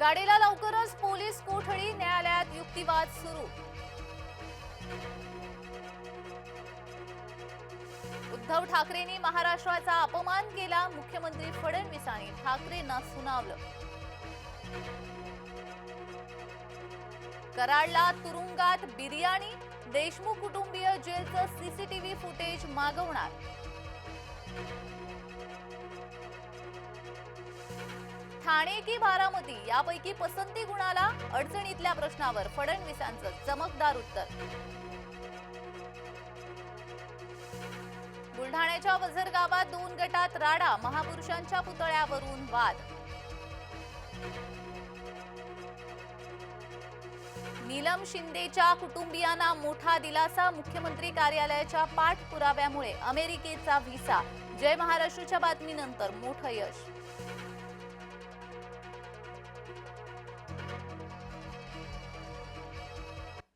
गाडीला लवकरच पोलीस कोठडी न्यायालयात युक्तिवाद सुरू. उद्धव ठाकरेंनी महाराष्ट्राचा अपमान केला मुख्यमंत्री फडणवीसांनी ठाकरेंना सुनावलं. कराडला तुरुंगात बिर्याणी देशमुख कुटुंबीय जेलचं सीसीटीव्ही फुटेज मागवणार. ठाणे की बारामती यापैकी पसंती गुणाला अडचणीतल्या प्रश्नावर फडणवीसांचं चमकदार उत्तर. बुलढाण्याच्या वझर गावात दोन गटात राडा महापुरुषांच्या पुतळ्यावरून वाद. नीलम शिंदेच्या कुटुंबियांना मोठा दिलासा मुख्यमंत्री कार्यालयाच्या पाठपुराव्यामुळे अमेरिकेचा व्हिसा. जय महाराष्ट्रच्या बातमीनंतर मोठं यश.